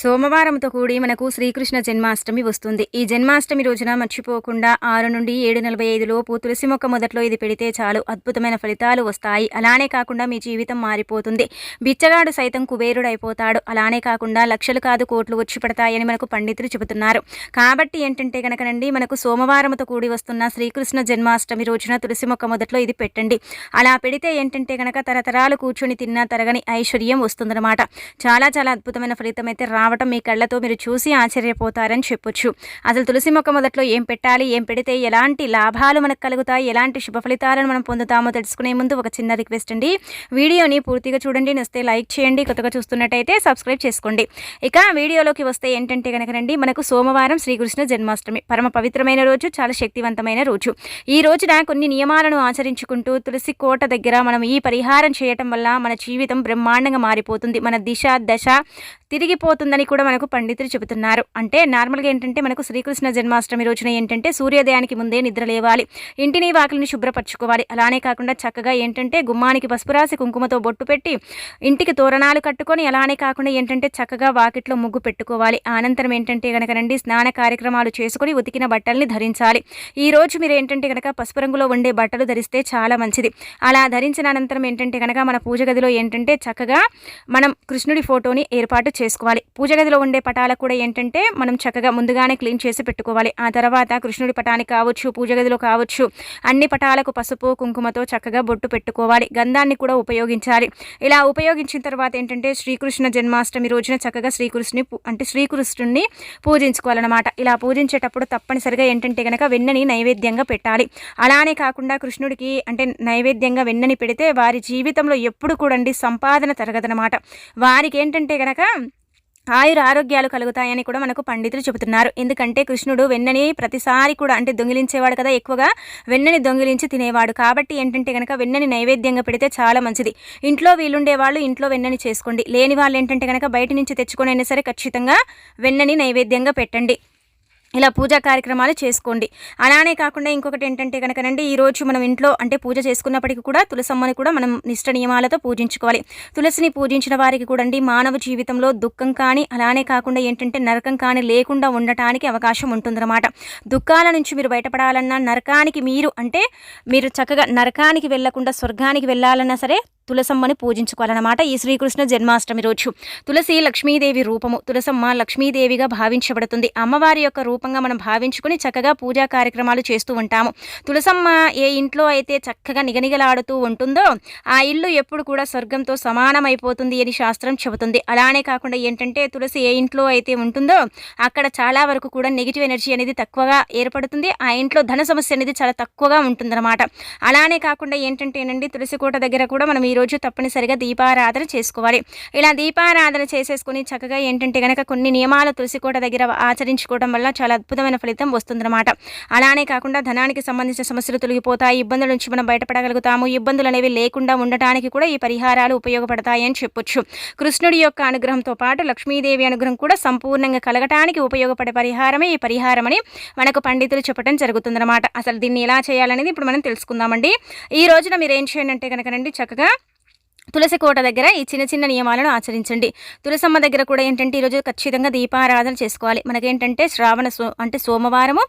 సోమవారంతో కూడి మనకు శ్రీకృష్ణ జన్మాష్టమి వస్తుంది. ఈ జన్మాష్టమి రోజున మర్చిపోకుండా ఆరు నుండి ఏడు నలభై ఐదు లోపు తులసి మొక్క మొదట్లో ఇది పెడితే చాలు అద్భుతమైన ఫలితాలు వస్తాయి. అలానే కాకుండా మీ జీవితం మారిపోతుంది. బిచ్చగాడు సైతం కుబేరుడైపోతాడు. అలానే కాకుండా లక్షలు కాదు కోట్లు వచ్చి పడతాయని మనకు పండితులు చెబుతున్నారు. కాబట్టి ఏంటంటే కనుకనండి మనకు సోమవారంతో కూడి వస్తున్న శ్రీకృష్ణ జన్మాష్టమి రోజున తులసి మొక్క మొదట్లో ఇది పెట్టండి. అలా పెడితే ఏంటంటే కనుక తరతరాలు కూర్చొని తిన్నా తరగని ఐశ్వర్యం వస్తుందన్నమాట. చాలా చాలా అద్భుతమైన ఫలితం అయితే రావటం మీ కళ్ళతో మీరు చూసి ఆశ్చర్యపోతారని చెప్పొచ్చు. అసలు తులసి మొక్క మొదట్లో ఏం పెట్టాలి ఏం పెడితే ఎలాంటి లాభాలు మనకు కలుగుతాయి ఎలాంటి శుభ ఫలితాలను మనం పొందుతామో తెలుసుకునే ముందు ఒక చిన్న రిక్వెస్ట్ అండి. వీడియోని పూర్తిగా చూడండి నస్తే లైక్ చేయండి కొత్తగా చూస్తున్నట్టయితే సబ్స్క్రైబ్ చేసుకోండి. ఇక వీడియోలోకి వస్తే ఏంటంటే కనుకనండి మనకు సోమవారం శ్రీకృష్ణ జన్మాష్టమి. పరమ పవిత్రమైన రోజు చాలా శక్తివంతమైన రోజు. ఈ రోజున కొన్ని నియమాలను ఆచరించుకుంటూ తులసి కోట దగ్గర మనం ఈ పరిహారం చేయటం వల్ల మన జీవితం బ్రహ్మాండంగా మారిపోతుంది. మన దిశ దశ తిరిగిపోతుందని కూడా మనకు పండితులు చెబుతున్నారు. అంటే నార్మల్గా ఏంటంటే మనకు శ్రీకృష్ణ జన్మాష్టమి రోజున ఏంటంటే సూర్యోదయానికి ముందే నిద్ర లేవాలి. ఇంటిని వాకిలిని శుభ్రపరచుకోవాలి. అలానే కాకుండా చక్కగా ఏంటంటే గుమ్మానికి పసుపు రాసి కుంకుమతో బొట్టు పెట్టి ఇంటికి తోరణాలు కట్టుకొని అలానే కాకుండా ఏంటంటే చక్కగా వాకిట్లో ముగ్గు పెట్టుకోవాలి. అనంతరం ఏంటంటే కనుక రండి స్నాన కార్యక్రమాలు చేసుకుని ఉతికిన బట్టల్ని ధరించాలి. ఈ రోజు మీరు ఏంటంటే కనుక పసుపు రంగులో ఉండే బట్టలు ధరిస్తే చాలా మంచిది. అలా ధరించిన అనంతరం ఏంటంటే కనుక మన పూజ గదిలో ఏంటంటే చక్కగా మనం కృష్ణుడి ఫోటోని ఏర్పాటు చేసుకోవాలి. పూజ గదిలో ఉండే పటాలకు కూడా ఏంటంటే మనం చక్కగా ముందుగానే క్లీన్ చేసి పెట్టుకోవాలి. ఆ తర్వాత కృష్ణుడి పటానికి కావచ్చు పూజ గదిలో కావచ్చు అన్ని పటాలకు పసుపు కుంకుమతో చక్కగా బొట్టు పెట్టుకోవాలి. గంధాన్ని కూడా ఉపయోగించాలి. ఇలా ఉపయోగించిన తర్వాత ఏంటంటే శ్రీకృష్ణ జన్మాష్టమి రోజున చక్కగా శ్రీకృష్ణుని అంటే శ్రీకృష్ణుడిని పూజించుకోవాలన్నమాట. ఇలా పూజించేటప్పుడు తప్పనిసరిగా ఏంటంటే కనుక వెన్నని నైవేద్యంగా పెట్టాలి. అలానే కాకుండా కృష్ణుడికి అంటే నైవేద్యంగా వెన్నని పెడితే వారి జీవితంలో ఎప్పుడు కూడా సంపాదన తరగదనమాట వారికి ఏంటంటే కనుక ఆయుర ఆరోగ్యాలు కలుగుతాయని కూడా మనకు పండితులు చెబుతున్నారు. ఎందుకంటే కృష్ణుడు వెన్నని ప్రతిసారి కూడా అంటే దొంగిలించేవాడు కదా ఎక్కువగా. వెన్నని దొంగిలించి తినేవాడు. కాబట్టి ఏంటంటే కనుక వెన్నని నైవేద్యంగా పెడితే చాలా మంచిది. ఇంట్లో వీలుండే వాళ్ళు ఇంట్లో వెన్నని చేసుకోండి. లేని వాళ్ళు ఏంటంటే కనుక బయట నుంచి తెచ్చుకొని అయినా సరే ఖచ్చితంగా వెన్నని నైవేద్యంగా పెట్టండి. ఇలా పూజా కార్యక్రమాలు చేసుకోండి. అలానే కాకుండా ఇంకొకటి ఏంటంటే కనుకనండి ఈరోజు మనం ఇంట్లో అంటే పూజ చేసుకున్నప్పటికీ కూడా తులసమ్మని కూడా మనం నిష్ట నియమాలతో పూజించుకోవాలి. తులసిని పూజించిన వారికి కూడా అండి మానవ జీవితంలో దుఃఖం కానీ అలానే కాకుండా ఏంటంటే నరకం కానీ లేకుండా ఉండటానికి అవకాశం ఉంటుందన్నమాట. దుఃఖాల నుంచి మీరు బయటపడాలన్నా నరకానికి మీరు అంటే మీరు చక్కగా నరకానికి వెళ్ళకుండా స్వర్గానికి వెళ్ళాలన్నా సరే తులసమ్మని పూజించుకోవాలన్నమాట ఈ శ్రీకృష్ణ జన్మాష్టమి రోజు. తులసి లక్ష్మీదేవి రూపము తులసమ్మ లక్ష్మీదేవిగా భావించబడుతుంది. అమ్మవారి యొక్క రూపంగా మనం భావించుకుని చక్కగా పూజా కార్యక్రమాలు చేస్తూ ఉంటాము. తులసమ్మ ఏ ఇంట్లో అయితే చక్కగా నిగనిగలాడుతూ ఉంటుందో ఆ ఇల్లు ఎప్పుడు కూడా స్వర్గంతో సమానమైపోతుంది అని శాస్త్రం చెబుతుంది. అలానే కాకుండా ఏంటంటే తులసి ఏ ఇంట్లో అయితే ఉంటుందో అక్కడ చాలా వరకు కూడా నెగిటివ్ ఎనర్జీ అనేది తక్కువగా ఏర్పడుతుంది. ఆ ఇంట్లో ధన సమస్య అనేది చాలా తక్కువగా ఉంటుందన్నమాట. అలానే కాకుండా ఏంటంటేనండి తులసి కోట దగ్గర కూడా మనం ఈ రోజు తప్పనిసరిగా దీపారాధన చేసుకోవాలి. ఇలా దీపారాధన చేసేసుకుని చక్కగా ఏంటంటే కనుక కొన్ని నియమాలు తులసికోట దగ్గర ఆచరించుకోవడం వల్ల చాలా అద్భుతమైన ఫలితం వస్తుందన్నమాట. అలానే కాకుండా ధనానికి సంబంధించిన సమస్యలు తొలగిపోతాయి. ఇబ్బందుల నుంచి మనం బయటపడగలుగుతాము. ఇబ్బందులు అనేవి లేకుండా ఉండటానికి కూడా ఈ పరిహారాలు ఉపయోగపడతాయి అని చెప్పొచ్చు. కృష్ణుడి యొక్క అనుగ్రహంతో పాటు లక్ష్మీదేవి అనుగ్రహం కూడా సంపూర్ణంగా కలగటానికి ఉపయోగపడే పరిహారమే ఈ పరిహారం అని మనకు పండితులు చెప్పడం జరుగుతుందన్నమాట. అసలు దీన్ని ఎలా చేయాలనేది ఇప్పుడు మనం తెలుసుకుందామండి. ఈ రోజున మీరు ఏం చేయండి అంటే కనుకనండి చక్కగా తులసి కోట దగ్గర ఈ చిన్న చిన్న నియమాలను ఆచరించండి. తులసమ్మ దగ్గర కూడా ఏంటంటే ఈరోజు ఖచ్చితంగా దీపారాధన చేసుకోవాలి. మనకేంటంటే శ్రావణ సో అంటే సోమవారము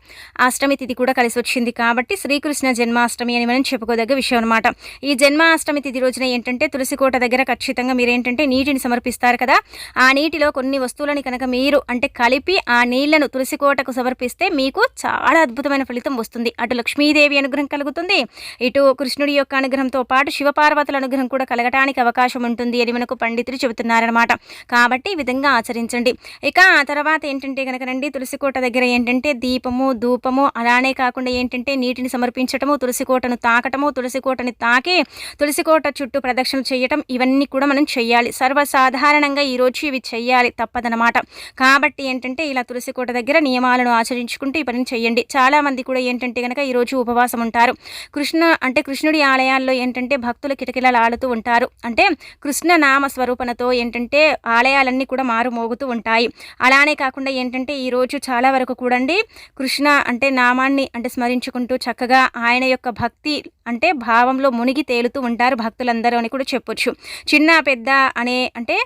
అష్టమి తిథి కూడా కలిసి వచ్చింది కాబట్టి శ్రీకృష్ణ జన్మాష్టమి అని మనం చెప్పుకోదగ్గ విషయం అనమాట ఈ జన్మాష్టమి తిథి రోజున ఏంటంటే తులసి కోట దగ్గర ఖచ్చితంగా మీరు ఏంటంటే నీటిని సమర్పిస్తారు కదా. ఆ నీటిలో కొన్ని వస్తువులని కనుక మీరు అంటే కలిపి ఆ నీళ్ళను తులసి కోటకు సమర్పిస్తే మీకు చాలా అద్భుతమైన ఫలితం వస్తుంది. అటు లక్ష్మీదేవి అనుగ్రహం కలుగుతుంది. ఇటు కృష్ణుడి యొక్క అనుగ్రహంతో పాటు శివపార్వతుల అనుగ్రహం కూడా కలగటానికి రావడానికి అవకాశం ఉంటుంది అని మనకు పండితులు చెబుతున్నారనమాట కాబట్టి ఈ విధంగా ఆచరించండి. ఇక ఆ తర్వాత ఏంటంటే కనుకనండి తులసికోట దగ్గర ఏంటంటే దీపము ధూపము అలానే కాకుండా ఏంటంటే నీటిని సమర్పించటము తులసికోటను తాకటము తులసికోటని తాకి తులసికోట చుట్టూ ప్రదక్షిణలు చేయటం ఇవన్నీ కూడా మనం చేయాలి సర్వసాధారణంగా ఈరోజు ఇవి చేయాలి తప్పదనమాట కాబట్టి ఏంటంటే ఇలా తులసికోట దగ్గర నియమాలను ఆచరించుకుంటూ ఈ పనిని చేయండి చాలామంది కూడా ఏంటంటే కనుక ఈరోజు ఉపవాసం ఉంటారు. కృష్ణ అంటే కృష్ణుడి ఆలయాల్లో ఏంటంటే భక్తులు కిటకిలలు ఆడుతూ ఉంటారు. అంటే కృష్ణ నామ స్వరూపణతో ఏంటంటే ఆలయాలన్నీ కూడా మారుమోగుతూ ఉంటాయి. అలానే కాకుండా ఏంటంటే ఈరోజు చాలా వరకు కూడండి కృష్ణ అంటే నామాన్ని అంటే స్మరించుకుంటూ చక్కగా ఆయన యొక్క భక్తి అంటే భావంలో మునిగి తేలుతూ ఉంటారు భక్తులందరూ అని కూడా చెప్పొచ్చు. చిన్న పెద్ద అనే అంటే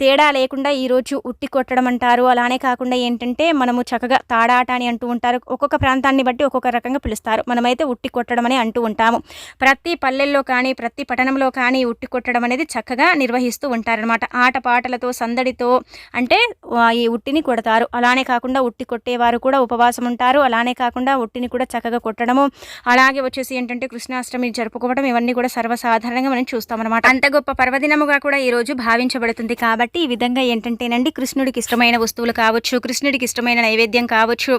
తేడా లేకుండా ఈరోజు ఉట్టి కొట్టడం అంటారు. అలానే కాకుండా ఏంటంటే మనము చక్కగా తాడాట అని అంటూ ఉంటారు. ఒక్కొక్క ప్రాంతాన్ని బట్టి ఒక్కొక్క రకంగా పిలుస్తారు. మనమైతే ఉట్టి కొట్టడం అని అంటూ ఉంటాము. ప్రతి పల్లెల్లో కానీ ప్రతి పట్టణంలో కానీ ఉట్టి కొట్టడం అనేది చక్కగా నిర్వహిస్తూ ఉంటారనమాట ఆటపాటలతో సందడితో అంటే ఈ ఉట్టిని కొడతారు. అలానే కాకుండా ఉట్టి కొట్టేవారు కూడా ఉపవాసం ఉంటారు. అలానే కాకుండా ఉట్టిని కూడా చక్కగా కొట్టడము. అలాగే వచ్చేసి ఏంటంటే కృష్ణ కృష్ణాష్టమి జరుపుకోవడం ఇవన్నీ కూడా సర్వసాధారణంగా మనం చూస్తామన్నమాట. అంత గొప్ప పర్వదినముగా కూడా ఈ రోజు భావించబడుతుంది కాబట్టి ఈ విధంగా ఏంటంటేనండి కృష్ణుడికి ఇష్టమైన వస్తువులు కావచ్చు కృష్ణుడికి ఇష్టమైన నైవేద్యం కావచ్చు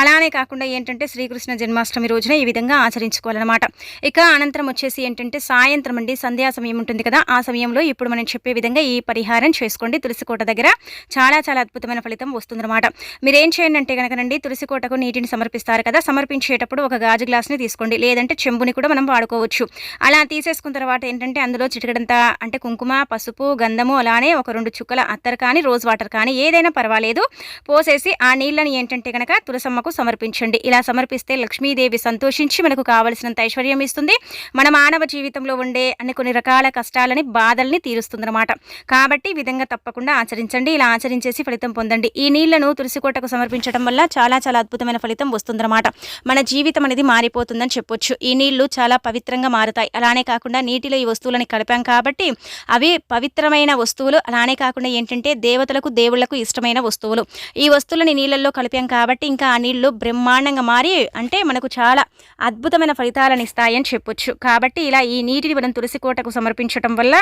అలానే కాకుండా ఏంటంటే శ్రీకృష్ణ జన్మాష్టమి రోజున ఈ విధంగా ఆచరించుకోవాలన్నమాట. ఇక అనంతరం వచ్చేసి ఏంటంటే సాయంత్రం అండి సంధ్యా సమయం ఉంటుంది కదా ఆ సమయంలో ఇప్పుడు మనం చెప్పే విధంగా ఈ పరిహారం చేసుకోండి. తులసికోట దగ్గర చాలా చాలా అద్భుతమైన ఫలితం వస్తుందన్నమాట. మీరు ఏం చేయండి అంటే కనుకనండి తులసికోటకు నీటిని సమర్పిస్తారు కదా సమర్పించేటప్పుడు ఒక గాజు గ్లాస్ని తీసుకోండి. లేదంటే చెంబుని కూడా మనం వాడుకోవచ్చు. అలా తీసేసుకున్న తర్వాత ఏంటంటే అందులో చిటికడంత అంటే కుంకుమ పసుపు గంధము అలానే ఒక రెండు చుక్కల అత్తర్ కానీ రోజ్ వాటర్ కానీ ఏదైనా పర్వాలేదు. పోసేసి ఆ నీళ్ళని ఏంటంటే కనుక తులసమ్మకు సమర్పించండి. ఇలా సమర్పిస్తే లక్ష్మీదేవి సంతోషించి మనకు కావలసినంత ఐశ్వర్యం ఇస్తుంది. మన మానవ జీవితంలో ఉండే అన్ని కొన్ని రకాల కష్టాలని బాధల్ని తీరుస్తుందన్నమాట. కాబట్టి విధంగా తప్పకుండా ఆచరించండి. ఇలా ఆచరించేసి ఫలితం పొందండి. ఈ నీళ్ళను తులసికోటకు సమర్పించడం వల్ల చాలా చాలా అద్భుతమైన ఫలితం వస్తుందన్నమాట. మన జీవితం అనేది మారిపోతుందని చెప్పొచ్చు. ఈ నీళ్ళు చాలా పవిత్రంగా మారుతాయి. అలానే కాకుండా నీటిలో ఈ వస్తువులని కలిపాం కాబట్టి అవి పవిత్రమైన వస్తువులు. అలానే కాకుండా ఏంటంటే దేవతలకు దేవుళ్ళకు ఇష్టమైన వస్తువులు. ఈ వస్తువులని నీళ్ళల్లో కలిపాం కాబట్టి ఇంకా ఆ నీళ్ళు బ్రహ్మాండంగా మారి అంటే మనకు చాలా అద్భుతమైన ఫలితాలను ఇస్తాయని చెప్పొచ్చు. కాబట్టి ఇలా ఈ నీటిని మనం తులసి కోటకు సమర్పించడం వల్ల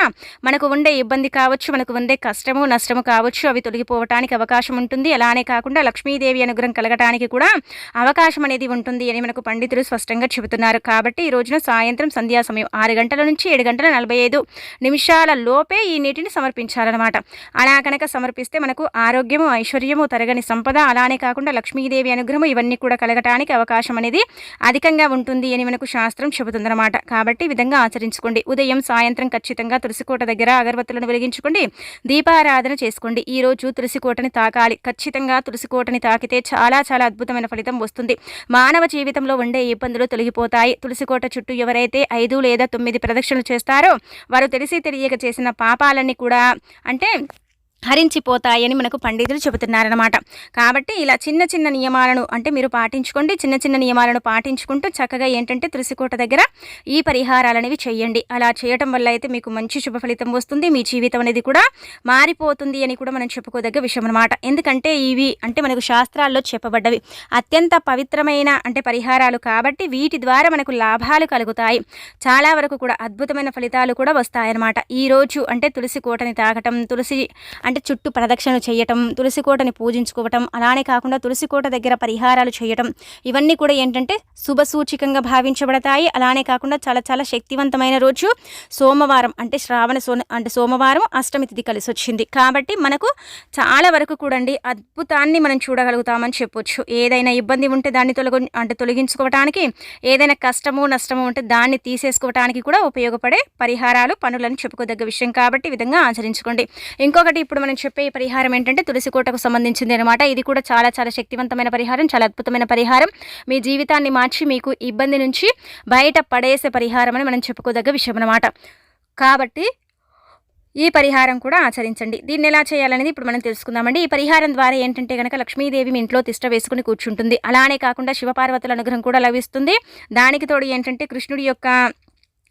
మనకు ఉండే ఇబ్బంది కావచ్చు మనకు ఉండే కష్టము నష్టము కావచ్చు అవి తొలగిపోవటానికి అవకాశం ఉంటుంది. అలానే కాకుండా లక్ష్మీదేవి అనుగ్రహం కలగటానికి కూడా అవకాశం అనేది ఉంటుంది అని మనకు పండితులు స్పష్టంగా చెబుతున్నారు. కాబట్టి ఈ రోజున సాయంత్రం సంధ్యా సమయం ఆరు గంటల నుంచి ఏడు గంటల నలభై ఐదు నిమిషాల లోపే ఈ నీటిని సమర్పించాలన్నమాట. అలా కనుక సమర్పిస్తే మనకు ఆరోగ్యము ఐశ్వర్యము తరగని సంపద అలానే కాకుండా లక్ష్మీదేవి అనుగ్రహము ఇవన్నీ కూడా కలగటానికి అవకాశం అనేది అధికంగా ఉంటుంది అని మనకు శాస్త్రం చెబుతుందన్నమాట. కాబట్టి విధంగా ఆచరించుకోండి. ఉదయం సాయంత్రం ఖచ్చితంగా తులసికోట దగ్గర అగరబత్తులను వెలిగించుకోండి. దీపారాధన చేసుకోండి. ఈ రోజు తులసికోటని తాకాలి. ఖచ్చితంగా తులసికోటని తాకితే చాలా చాలా అద్భుతమైన ఫలితం వస్తుంది. మానవ జీవితంలో ఉండే ఇబ్బందులు తొలగిపోతాయి. తులసికోట చుట్టూ ఎవరైతే ఐదు లేదా తొమ్మిది ప్రదక్షిణలు చేస్తారో వారు తెలిసి తెలియక చేసిన పాపాలన్నీ కూడా అంటే హరించిపోతాయని మనకు పండితులు చెబుతున్నారనమాట కాబట్టి ఇలా చిన్న చిన్న నియమాలను అంటే మీరు పాటించుకోండి. చిన్న చిన్న నియమాలను పాటించుకుంటూ చక్కగా ఏంటంటే తులసికోట దగ్గర ఈ పరిహారాలు అనేవి చేయండి. అలా చేయటం వల్ల అయితే మీకు మంచి శుభ ఫలితం వస్తుంది. మీ జీవితం అనేది కూడా మారిపోతుంది అని కూడా మనం చెప్పుకోదగ్గ విషయం అనమాట ఎందుకంటే ఇవి అంటే మనకు శాస్త్రాల్లో చెప్పబడ్డవి. అత్యంత పవిత్రమైన అంటే పరిహారాలు కాబట్టి వీటి ద్వారా మనకు లాభాలు కలుగుతాయి. చాలా వరకు కూడా అద్భుతమైన ఫలితాలు కూడా వస్తాయన్నమాట. ఈరోజు అంటే తులసి కోటని తాగటం తులసి అంటే చుట్టూ ప్రదక్షిణ చేయటం తులసి కోటని పూజించుకోవటం అలానే కాకుండా తులసి కోట దగ్గర పరిహారాలు చేయటం ఇవన్నీ కూడా ఏంటంటే శుభ సూచికంగా భావించబడతాయి. అలానే కాకుండా చాలా చాలా శక్తివంతమైన రోజు సోమవారం అంటే శ్రావణ సో అంటే సోమవారం అష్టమి తిథి కలిసి వచ్చింది. కాబట్టి మనకు చాలా వరకు కూడండి అద్భుతాన్ని మనం చూడగలుగుతామని చెప్పొచ్చు. ఏదైనా ఇబ్బంది ఉంటే దాన్ని తొలగ అంటే తొలగించుకోవటానికి ఏదైనా కష్టము నష్టము ఉంటే దాన్ని తీసేసుకోవటానికి కూడా ఉపయోగపడే పరిహారాలు పనులను చెప్పుకోదగ్గ విషయం కాబట్టి ఈ విధంగా ఆచరించుకోండి. ఇంకొకటి ఇప్పుడు మనం చెప్పే పరిహారం ఏంటంటే తులసి కోటకు సంబంధించింది అనమాట ఇది కూడా చాలా చాలా శక్తివంతమైన పరిహారం చాలా అద్భుతమైన పరిహారం. మీ జీవితాన్ని మార్చి మీకు ఇబ్బంది నుంచి బయట పడేసే పరిహారం అని మనం చెప్పుకోదగ్గ విషయం అనమాట కాబట్టి ఈ పరిహారం కూడా ఆచరించండి. దీన్ని ఎలా చేయాలనేది ఇప్పుడు మనం తెలుసుకుందామండి. ఈ పరిహారం ద్వారా ఏంటంటే కనుక లక్ష్మీదేవి మీ ఇంట్లో తిష్ట వేసుకుని కూర్చుంటుంది. అలానే కాకుండా శివపార్వతుల అనుగ్రహం కూడా లభిస్తుంది. దానికి తోడు ఏంటంటే కృష్ణుడి యొక్క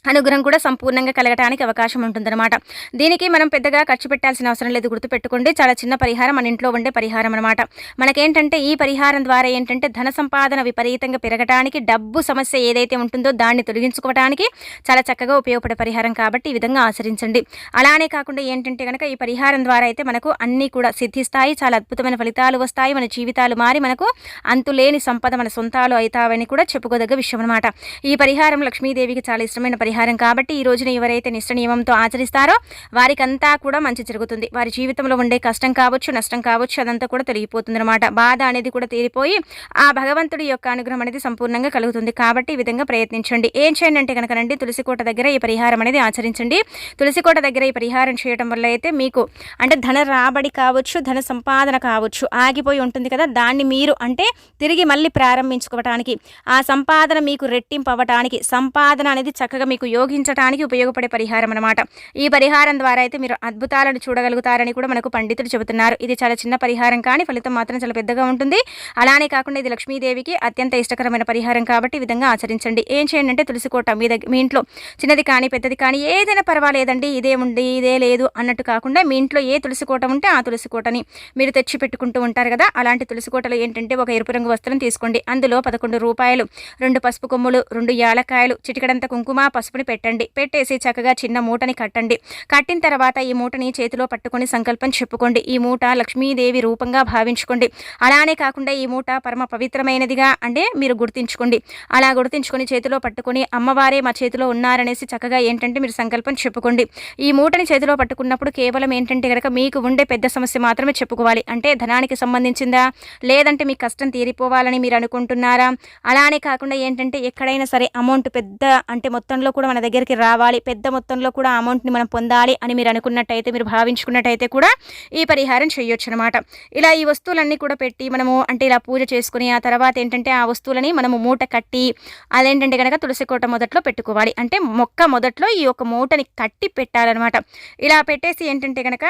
అనుగ్రహం కూడా సంపూర్ణంగా కలగటానికి అవకాశం ఉంటుందన్నమాట. దీనికి మనం పెద్దగా ఖర్చు పెట్టాల్సిన అవసరం లేదు. గుర్తుపెట్టుకోండి చాలా చిన్న పరిహారం మన ఇంట్లో ఉండే పరిహారం అనమాట మనకేంటంటే ఈ పరిహారం ద్వారా ఏంటంటే ధన సంపాదన విపరీతంగా పెరగటానికి డబ్బు సమస్య ఏదైతే ఉంటుందో దాన్ని తొలగించుకోవడానికి చాలా చక్కగా ఉపయోగపడే పరిహారం కాబట్టి ఈ విధంగా ఆచరించండి. అలానే కాకుండా ఏంటంటే కనుక ఈ పరిహారం ద్వారా అయితే మనకు అన్నీ కూడా సిద్ధిస్తాయి. చాలా అద్భుతమైన ఫలితాలు వస్తాయి. మన జీవితాలు మారి మనకు అంతులేని సంపద మన సొంతాలు అవుతావని కూడా చెప్పుకోదగ్గ విషయం అనమాట ఈ పరిహారం లక్ష్మీదేవికి చాలా ఇష్టమైన పరిహారం. పరిహారం కాబట్టి ఈ రోజున ఎవరైతే నిష్ట నియమంతో ఆచరిస్తారో వారికంతా కూడా మంచి జరుగుతుంది. వారి జీవితంలో ఉండే కష్టం కావచ్చు నష్టం కావచ్చు అదంతా కూడా తొలగిపోతుంది అనమాట బాధ అనేది కూడా తీరిపోయి ఆ భగవంతుడి యొక్క అనుగ్రహం అనేది సంపూర్ణంగా కలుగుతుంది. కాబట్టి ఈ విధంగా ప్రయత్నించండి. ఏం చేయండి అంటే కనుకనండి తులసికోట దగ్గర ఈ పరిహారం అనేది ఆచరించండి. తులసికోట దగ్గర ఈ పరిహారం చేయడం వల్ల అయితే మీకు అంటే ధన రాబడి కావచ్చు ధన సంపాదన కావచ్చు ఆగిపోయి ఉంటుంది కదా. దాన్ని మీరు అంటే తిరిగి మళ్ళీ ప్రారంభించుకోవటానికి ఆ సంపాదన మీకు రెట్టింపు అవ్వటానికి సంపాదన అనేది చక్కగా మీకు యోగించడానికి ఉపయోగపడే పరిహారం అనమాట ఈ పరిహారం ద్వారా అయితే మీరు అద్భుతాలను చూడగలుగుతారని కూడా మనకు పండితులు చెబుతున్నారు. ఇది చాలా చిన్న పరిహారం కానీ ఫలితం మాత్రం చాలా పెద్దగా ఉంటుంది. అలానే కాకుండా ఇది లక్ష్మీదేవికి అత్యంత ఇష్టకరమైన పరిహారం కాబట్టి ఈ విధంగా ఆచరించండి. ఏం చేయండి అంటే తులసి కోట మీ దగ్గర మీ ఇంట్లో చిన్నది కానీ పెద్దది కానీ ఏదైనా పర్వాలేదండి ఇదే ఉంది ఇదే లేదు అన్నట్టు కాకుండా మీ ఇంట్లో ఏ తులసి కోట ఉంటే ఆ తులసి కోటని మీరు తెచ్చి పెట్టుకుంటూ ఉంటారు కదా అలాంటి తులసి కోటలో ఏంటంటే ఒక ఎరుపు రంగు వస్త్రం తీసుకోండి. అందులో పదకొండు రూపాయలు రెండు పసుపు కొమ్ములు రెండు యాలకాయలు చిటికడంత కుంకుమ పసుపు పసుపుని పెట్టండి. పెట్టేసి చక్కగా చిన్న మూటని కట్టండి. కట్టిన తర్వాత ఈ మూటని చేతిలో పట్టుకొని సంకల్పం చెప్పుకోండి. ఈ మూట లక్ష్మీదేవి రూపంగా భావించుకోండి. అలానే కాకుండా ఈ మూట పరమ పవిత్రమైనదిగా అంటే మీరు గుర్తించుకోండి. అలా గుర్తించుకొని చేతిలో పట్టుకొని అమ్మవారే మా చేతిలో ఉన్నారనేసి చక్కగా ఏంటంటే మీరు సంకల్పం చెప్పుకోండి. ఈ మూటని చేతిలో పట్టుకున్నప్పుడు కేవలం ఏంటంటే కనుక మీకు ఉండే పెద్ద సమస్య మాత్రమే చెప్పుకోవాలి. అంటే ధనానికి సంబంధించిందా? లేదంటే మీ కష్టం తీరిపోవాలని మీరు అనుకుంటున్నారా? అలానే కాకుండా ఏంటంటే ఎక్కడైనా సరే అమౌంట్ పెద్ద అంటే మొత్తంలో కూడా మన దగ్గరికి రావాలి. పెద్ద మొత్తంలో కూడా అమౌంట్ని మనం పొందాలి అని మీరు అనుకున్నట్టయితే మీరు భావించుకున్నట్టయితే కూడా ఈ పరిహారం చేయొచ్చు అనమాట ఇలా ఈ వస్తువులన్నీ కూడా పెట్టి మనము అంటే ఇలా పూజ చేసుకుని ఆ తర్వాత ఏంటంటే ఆ వస్తువులని మనము మూట కట్టి అదేంటంటే కనుక తులసి కోట మొదట్లో పెట్టుకోవాలి. అంటే మొక్క మొదట్లో ఈ యొక్క మూటని కట్టి పెట్టాలన్నమాట. ఇలా పెట్టేసి ఏంటంటే కనుక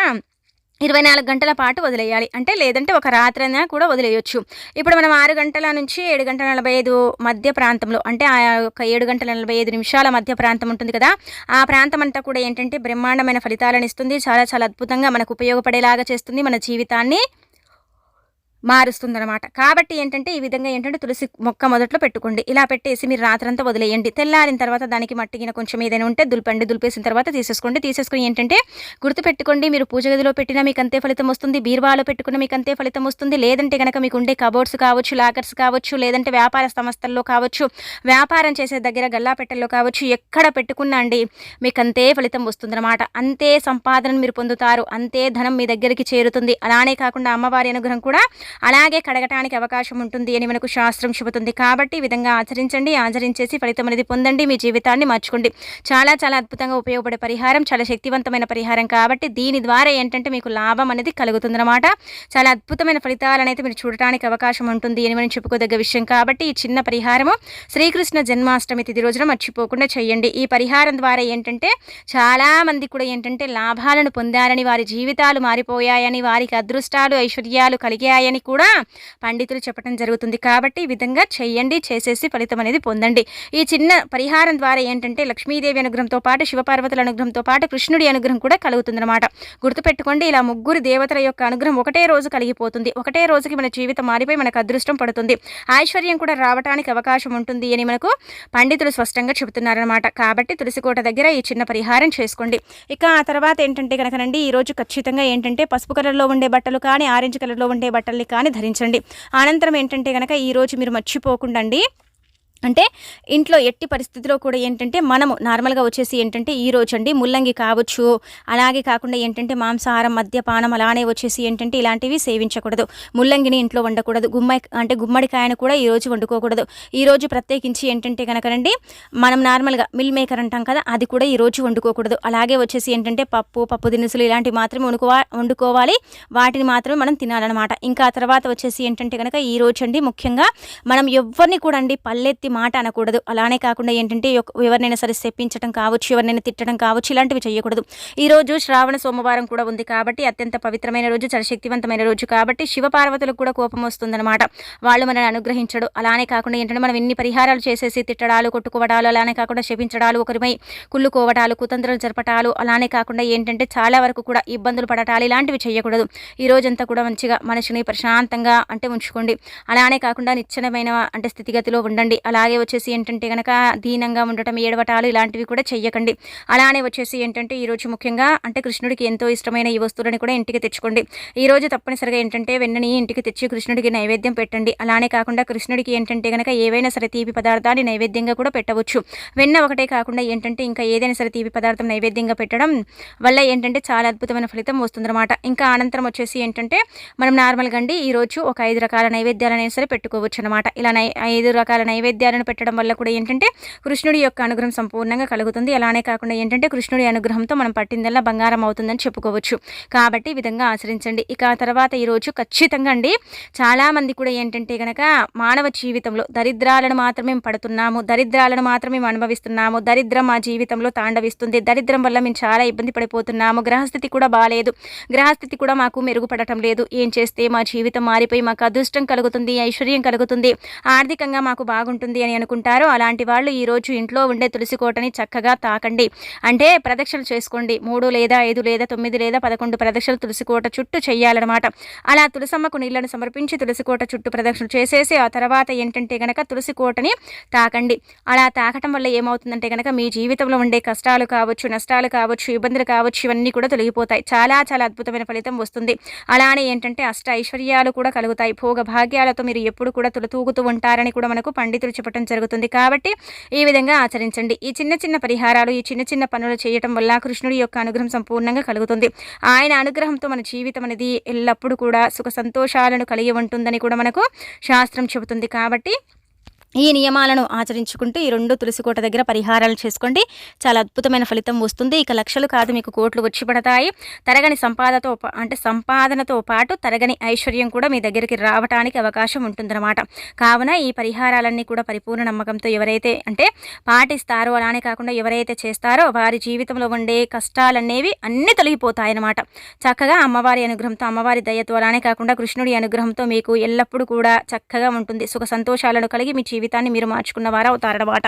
ఇరవై నాలుగు గంటల పాటు వదిలేయాలి. అంటే లేదంటే ఒక రాత్రైనా కూడా వదిలేయచ్చు. ఇప్పుడు మనం ఆరు గంటల నుంచి ఏడు గంటల నలభై ఐదు మధ్య ప్రాంతంలో అంటే ఆ యొక్క ఏడు గంటల నలభై ఐదు నిమిషాల మధ్య ప్రాంతం ఉంటుంది కదా ఆ ప్రాంతం అంతా కూడా ఏంటంటే బ్రహ్మాండమైన ఫలితాలను ఇస్తుంది. చాలా చాలా అద్భుతంగా మనకు ఉపయోగపడేలాగా చేస్తుంది మన జీవితాన్ని. మారుస్తుందన్నమాట. కాబట్టి ఏంటంటే ఈ విధంగా ఏంటంటే తులసి మొక్క మొదట్లో పెట్టుకోండి. ఇలా పెట్టేసి మీరు రాత్రంతా వదిలేయండి. తెల్లారిన తర్వాత దానికి మట్టిగిన కొంచెం ఏదైనా ఉంటే దులిపండి. దులిపేసిన తర్వాత తీసేసుకోండి. తీసేసుకుని ఏంటంటే గుర్తుపెట్టుకోండి మీరు పూజ గదిలో పెట్టినా మీకు అంతే ఫలితం వస్తుంది. బీర్వాలో పెట్టుకున్న మీకు అంతే ఫలితం వస్తుంది. లేదంటే కనుక మీకు ఉండే కబోర్డ్స్ కావచ్చు లాకర్స్ కావచ్చు లేదంటే వ్యాపార సంస్థల్లో కావచ్చు వ్యాపారం చేసే దగ్గర గల్లాపెట్టెల్లో కావచ్చు ఎక్కడ పెట్టుకున్నా అండి మీకు అంతే ఫలితం వస్తుందన్నమాట. అంతే సంపాదన మీరు పొందుతారు. అంతే ధనం మీ దగ్గరికి చేరుతుంది. అలానే కాకుండా అమ్మవారి అనుగ్రహం కూడా అలాగే కడగటానికి అవకాశం ఉంటుంది అని మనకు శాస్త్రం చెబుతుంది. కాబట్టి ఈ విధంగా ఆచరించండి ఆచరించేసి ఫలితం అనేది పొందండి మీ జీవితాన్ని మార్చుకోండి. చాలా చాలా అద్భుతంగా ఉపయోగపడే పరిహారం చాలా శక్తివంతమైన పరిహారం కాబట్టి దీని ద్వారా ఏంటంటే మీకు లాభం అనేది కలుగుతుందన్నమాట. చాలా అద్భుతమైన ఫలితాలను అయితే మీరు చూడటానికి అవకాశం ఉంటుంది అని మనం చెప్పుకోదగ్గ విషయం కాబట్టి ఈ చిన్న పరిహారము శ్రీకృష్ణ జన్మాష్టమి తిథి రోజున మర్చిపోకుండా చేయండి. ఈ పరిహారం ద్వారా ఏంటంటే చాలామంది కూడా ఏంటంటే లాభాలను పొందారని వారి జీవితాలు మారిపోయాయని వారికి అదృష్టాలు ఐశ్వర్యాలు కలిగాయని కూడా పండితులు చెప్పడం జరుగుతుంది. కాబట్టి ఈ విధంగా చేయండి చేసేసి ఫలితం అనేది పొందండి. ఈ చిన్న పరిహారం ద్వారా ఏంటంటే లక్ష్మీదేవి అనుగ్రహంతో పాటు శివపార్వతుల అనుగ్రహంతో పాటు కృష్ణుడి అనుగ్రహం కూడా కలుగుతుందన్నమాట. గుర్తుపెట్టుకోండి ఇలా ముగ్గురు దేవతల యొక్క అనుగ్రహం ఒకటే రోజు కలిగిపోతుంది. ఒకటే రోజుకి మన జీవితం మారిపోయి మనకు అదృష్టం పడుతుంది. ఐశ్వర్యం కూడా రావడానికి అవకాశం ఉంటుంది అని మనకు పండితులు స్పష్టంగా చెబుతున్నారనమాట కాబట్టి తులసికోట దగ్గర ఈ చిన్న పరిహారం చేసుకోండి. ఇక ఆ తర్వాత ఏంటంటే కనుకనండి ఈరోజు ఖచ్చితంగా ఏంటంటే పసుపు కలర్లో ఉండే బట్టలు కానీ ఆరెంజ్ కలర్లో ఉండే బట్టల్ని కానీ ధరించండి. అనంతరం ఏంటంటే కనుక ఈరోజు మీరు మర్చిపోకుండా అండి అంటే ఇంట్లో ఎట్టి పరిస్థితిలో కూడా ఏంటంటే మనము నార్మల్గా వచ్చేసి ఏంటంటే ఈ రోజు అండి ముల్లంగి కావచ్చు అలాగే కాకుండా ఏంటంటే మాంసాహారం మద్యపానం అలానే వచ్చేసి ఏంటంటే ఇలాంటివి సేవించకూడదు. ముల్లంగిని ఇంట్లో వండకూడదు. గుమ్మడి అంటే గుమ్మడికాయను కూడా ఈరోజు వండుకోకూడదు. ఈరోజు ప్రత్యేకించి ఏంటంటే కనుకనండి మనం నార్మల్గా మిల్ మేకర్ అంటాం కదా అది కూడా ఈరోజు వండుకోకూడదు. అలాగే వచ్చేసి ఏంటంటే పప్పు పప్పు దినుసులు ఇలాంటివి మాత్రమే వండుకోవా వండుకోవాలి. వాటిని మాత్రమే మనం తినాలన్నమాట. ఇంకా ఆ తర్వాత వచ్చేసి ఏంటంటే కనుక ఈ రోజు అండి ముఖ్యంగా మనం ఎవరిని కూడా అండి పల్లెత్తి మాట అనకూడదు. అలానే కాకుండా ఏంటంటే ఎవరినైనా సరే శప్పించడం కావచ్చు ఎవరినైనా తిట్టడం కావచ్చు ఇలాంటివి చేయకూడదు. ఈ రోజు శ్రావణ సోమవారం కూడా ఉంది కాబట్టి అత్యంత పవిత్రమైన రోజు చాలా శక్తివంతమైన రోజు కాబట్టి శివపార్వతులకు కూడా కోపం వస్తుందన్నమాట. వాళ్ళు మనల్ని అనుగ్రహించడు. అలానే కాకుండా ఏంటంటే మనం ఎన్ని పరిహారాలు చేసేసి తిట్టడాలు కొట్టుకోవడాలు అలానే కాకుండా శపించడాలు ఒకరిపై కుళ్ళుకోవడాలు కుతంత్రాలు జరపటాలు అలానే కాకుండా ఏంటంటే చాలా వరకు కూడా ఇబ్బందులు పడటాలు ఇలాంటివి చేయకూడదు. ఈ రోజంతా కూడా మంచిగా మనిషిని ప్రశాంతంగా అంటే ఉంచుకోండి. అలానే కాకుండా నిశ్చలమైన అంటే స్థితిగతిలో ఉండండి. అలా అలాగే వచ్చేసి ఏంటంటే కనుక దీనంగా ఉండటం ఏడవటాలు ఇలాంటివి కూడా చెయ్యకండి. అలానే వచ్చేసి ఏంటంటే ఈరోజు ముఖ్యంగా అంటే కృష్ణుడికి ఎంతో ఇష్టమైన ఈ వస్తువులని కూడా ఇంటికి తెచ్చుకోండి. ఈరోజు తప్పనిసరిగా ఏంటంటే వెన్నని ఇంటికి తెచ్చి కృష్ణుడికి నైవేద్యం పెట్టండి. అలానే కాకుండా కృష్ణుడికి ఏంటంటే కనుక ఏవైనా సరే తీపి పదార్థాన్ని నైవేద్యంగా కూడా పెట్టవచ్చు. వెన్న ఒకటే కాకుండా ఏంటంటే ఇంకా ఏదైనా సరే తీపి పదార్థం నైవేద్యంగా పెట్టడం వల్ల ఏంటంటే చాలా అద్భుతమైన ఫలితం వస్తుందన్నమాట. ఇంకా అనంతరం వచ్చేసి ఏంటంటే మనం నార్మల్గా అండి ఈరోజు ఒక ఐదు రకాల నైవేద్యాలనే సరే పెట్టుకోవచ్చు అనమాట ఇలా నై ఐదు రకాల నైవేద్యాలు నైవేద్యాలను పెట్టడం వల్ల కూడా ఏంటంటే కృష్ణుడి యొక్క అనుగ్రహం సంపూర్ణంగా కలుగుతుంది. అలానే కాకుండా ఏంటంటే కృష్ణుడి అనుగ్రహంతో మనం పట్టిందల్లా బంగారం అవుతుందని చెప్పుకోవచ్చు. కాబట్టి ఈ విధంగా ఆచరించండి. ఇక తర్వాత ఈరోజు ఖచ్చితంగా అండి చాలామంది కూడా ఏంటంటే కనుక మానవ జీవితంలో దరిద్రాలను మాత్రమే పడుతున్నాము. దరిద్రాలను మాత్రమే అనుభవిస్తున్నాము. దరిద్రం మా జీవితంలో తాండవిస్తుంది. దరిద్రం వల్ల మేము చాలా ఇబ్బంది పడిపోతున్నాము. గ్రహస్థితి కూడా బాగాలేదు గ్రహస్థితి కూడా మాకు మెరుగుపడటం లేదు. ఏం చేస్తే మా జీవితం మారిపోయి మాకు అదృష్టం కలుగుతుంది ఐశ్వర్యం కలుగుతుంది. ఆర్థికంగా మాకు బాగుంటుంది. అని అనుకుంటారు అలాంటి వాళ్ళు ఈరోజు ఇంట్లో ఉండే తులసి కోటని చక్కగా తాకండి. అంటే ప్రదక్షిణలు చేసుకోండి. మూడు లేదా ఐదు లేదా తొమ్మిది లేదా పదకొండు ప్రదక్షిణలు తులసి కోట చుట్టూ చేయాలన్నమాట అలా తులసమ్మకు నీళ్ళను సమర్పించి తులసి కోట చుట్టూ ప్రదక్షిణలు చేసేసి ఆ తర్వాత ఏంటంటే గనక తులసి కోటని తాకండి. అలా తాకటం వల్ల ఏమవుతుందంటే గనక మీ జీవితంలో ఉండే కష్టాలు కావచ్చు నష్టాలు కావచ్చు ఇబ్బందులు కావచ్చు ఇవన్నీ కూడా తొలగిపోతాయి. చాలా చాలా అద్భుతమైన ఫలితం వస్తుంది. అలానే ఏంటంటే అష్ట ఐశ్వర్యాలు కూడా కలుగుతాయి. భోగ భాగ్యాలతో మీరు ఎప్పుడు కూడా తులతూగుతూ ఉంటారని కూడా మనకు పండితులు చెప్పటం జరుగుతుంది. కాబట్టి ఈ విధంగా ఆచరించండి. ఈ చిన్న చిన్న పరిహారాలు ఈ చిన్న చిన్న పనులు చేయటం వల్ల కృష్ణుడి యొక్క అనుగ్రహం సంపూర్ణంగా కలుగుతుంది. ఆయన అనుగ్రహంతో మన జీవితం అనేది ఎల్లప్పుడూ కూడా సుఖ సంతోషాలను కలిగి ఉంటుందని కూడా మనకు శాస్త్రం చెబుతుంది. కాబట్టి ఈ నియమాలను ఆచరించుకుంటూ ఈ రెండు తులసికోట దగ్గర పరిహారాలు చేసుకోండి. చాలా అద్భుతమైన ఫలితం వస్తుంది. ఇక లక్షలు కాదు మీకు కోట్లు వచ్చి పడతాయి. తరగని సంపాదనతో అంటే సంపాదనతో పాటు తరగని ఐశ్వర్యం కూడా మీ దగ్గరికి రావడానికి అవకాశం ఉంటుందన్నమాట. కావున ఈ పరిహారాలన్నీ కూడా పరిపూర్ణ నమ్మకంతో ఎవరైతే అంటే పాటిస్తారో అలానే కాకుండా ఎవరైతే చేస్తారో వారి జీవితంలో ఉండే కష్టాలనేవి అన్నీ తొలగిపోతాయన్నమాట. చక్కగా అమ్మవారి అనుగ్రహంతో అమ్మవారి దయతో అలానే కాకుండా కృష్ణుడి అనుగ్రహంతో మీకు ఎల్లప్పుడూ కూడా చక్కగా ఉంటుంది. సుఖ సంతోషాలను కలిగి మీ జీవితాన్ని మీరు మార్చుకున్న వారు అవుతారన్నమాట